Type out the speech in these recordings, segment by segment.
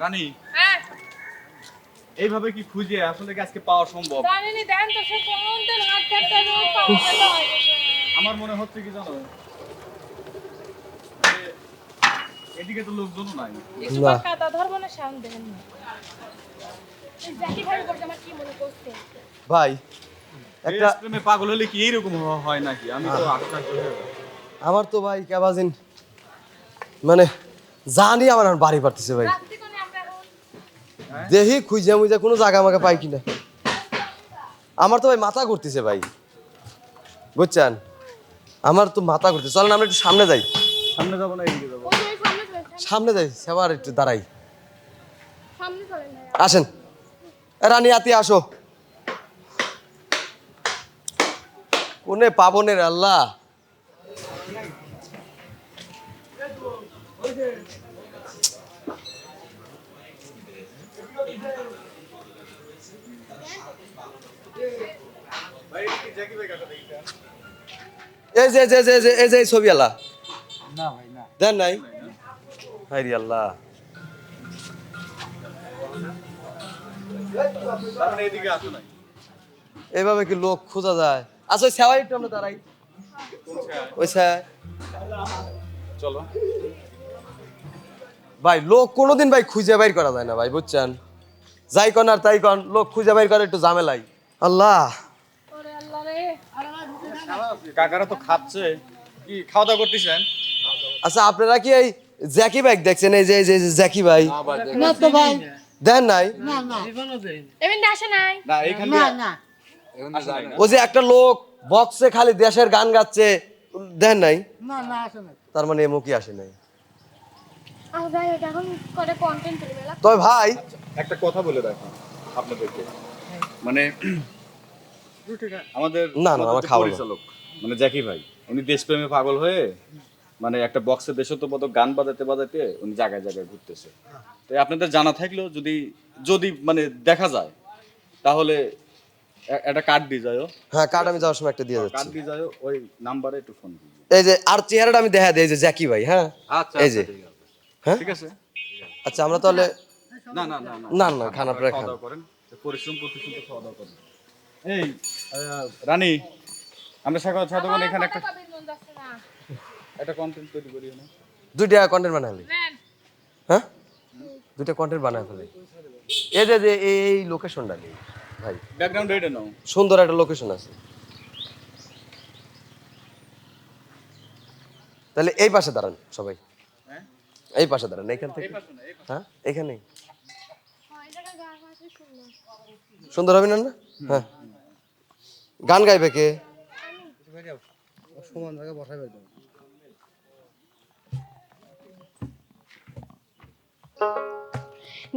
রানী হ্যাঁ। এইভাবে কি খুঁজে আসলে কি আজকে পাওয়া সম্ভব? দেন তো সে কোন দিন হাত গেল। আমার মনে হচ্ছে কি জানো? এদিকে তো লোকজনও নাই। একটু না। কাদা ধরবো না সাউন্ড দেবেন না। ভাই করছে আমার কি মনে করছে? ভাই একটা প্রেমে পাগল হলে কি এইরকম হয় নাকি? আমি তো আশ্চর্য আমার তো ভাই কেবাজিন মানে জানি আমার বাড়ি পারতেছে ভাই। দেখি খুঁজে মুজে কোনো জায়গা আমাকে পাই কিনা। আমার তো ভাই মাথা ঘুরতেছে ভাই। বুঝছেন? আমার তো মাথা ঘুরতেছে। চলেন আমরা একটু সামনে যাই। সামনে যাব না এদিকে যাব। সামনে যাই সেবার একটু দাঁড়াই। সামনে চলেন ভাই আসেন। এ রানী আতি আসো। কোনে পাবনের আল্লাহ? এই যে এই যে এই যে, যে এই যে ছবি আলা। না ভাই না। দেন নাই? আল্লাহ। এভাবে কি লোক খোঁজা যায়? আচ্ছা ওই সেবাই একটু আমরা দাঁড়াই। ওই চলো। ভাই লোক কোনোদিন ভাই খুঁজে বাইর করা যায় না ভাই বুঝছেন? যাই কন আর তাই কন লোক খুঁজে বাইর করে একটু ঝামেলাই আল্লাহ। কাকারা তো খাচ্ছে। কি খাওয়া দাওয়া করতেছেন? আচ্ছা আপনারা কি এই জ্যাকি বাইক দেখছেন? এই যে এই যে জ্যাকি ভাই। না তো ভাই। দেন নাই? না না। এমনি আসে নাই। না এইখানে না না। আসে নাই না। ও যে একটা লোক বক্সে খালি দেশের গান গাচ্ছে। দেন নাই? না না আসে না তার মানে এমো কি আসে নাই আর যাই হোক এখন করে কন্টেন্ট তৈরি মেলা তবে ভাই একটা কথা বলে রাখি আপনাদেরকে। মানে আমাদের না, না, আমার খাওয়া পরিচালক মানে জ্যাকি ভাই উনি দেশপ্রেমে পাগল হয়ে মানে একটা বক্সে দেশত্ববোধক গান বাজাতে বাজাতে উনি জায়গায় জায়গায় ঘুরতেছে। তো আপনাদের জানা থাকলেও যদি যদি মানে দেখা যায় তাহলে একটা কার্ড দিয়ে যাও হ্যাঁ কার্ড আমি যাওয়ার সময় একটা দিয়ে যাচ্ছি। কার্ড দিয়ে যাও ওই নাম্বারে একটু ফোন দিও এই যে আর চেহারাটা আমি দেখা দিই এই যে জ্যাকি ভাই হ্যাঁ? আচ্ছা এই যে। হ্যাঁ? ঠিক আছে? আচ্ছা আমরা তাহলে না না না না। না খান আপনারা খাওয়া দাওয়া করেন। পরিশ্রম করতে শুনতে খাওয়া দাওয়া করেন। এই রানী আমরা সাগর সাধকন এখানে একটা একটা কন্টেন্ট তৈরি করি না। দুইটা কন্টেন্ট বানালি হ্যাঁ? দুইটা কন্টেন্ট বানায় ফেলে। এই যে যে এই- এই লোকেশনটা নেই ভাই। ব্যাকগ্রাউন্ড এটা নাও। সুন্দর একটা লোকেশন আছে। তাহলে এই পাশে দাঁড়ান সবাই। হ্যাঁ? এই পাশে দাঁড়ান এইখান থেকে। এই পাশে না, এই পাশে। হ্যাঁ এখানেই। হ্যাঁ এই জায়গায় গাছ আছে সুন্দর। সুন্দর হবে না না? হ্যাঁ। গান গাইবে কে? সমান জায়গায় বসাই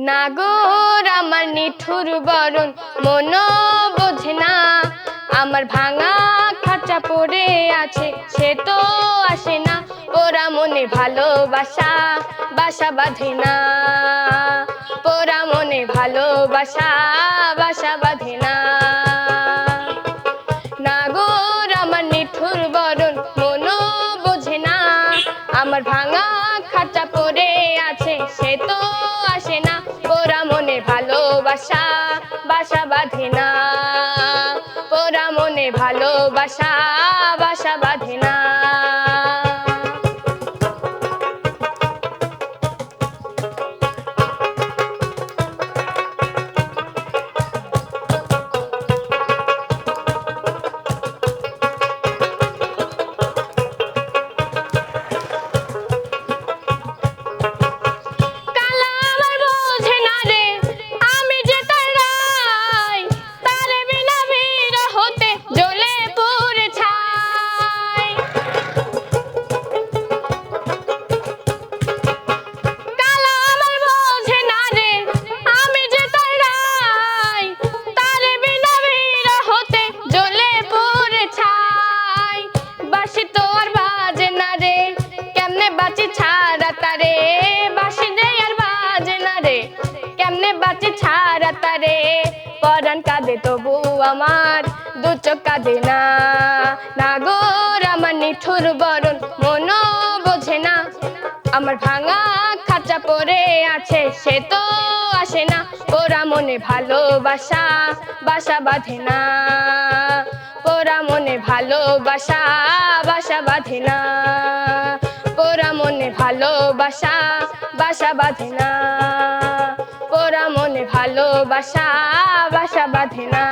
নাগর আমার নিঠুর বরণ মন বোঝে না। আমার ভাঙা খাঁচা পড়ে আছে সে তো মনে ভালোবাসা, বাসা বাঁধে না। পোড়া মনে ভালোবাসা, বাসা বাঁধে না। নাগর আমার নিঠুর বরণ মন বোঝে না। আমার ভাঙা খাঁচা পড়ে আছে, সে তো আসে না। পোড়া মনে ভালোবাসা, বাসা বাঁধে না। পোড়া মনে ভালোবাসা বাঁচি ছাড়া তারে। পরাণ কাঁদে তবু আমার, দু চোখ কাঁদে না। নাগর আমার নিঠুর বরণ মন বোঝে না। আমার ভাঙা খাঁচা পরে আছে, সে তো আসে না। ওরা মনে ভালোবাসা, বাসা বাঁধে না। পোরা মনে ভালোবাসা, বাসা বাঁধে না। পোরা মনে ভালোবাসা, বাসা বাঁধে না। ভালোবাসা বাসা বাঁধে না।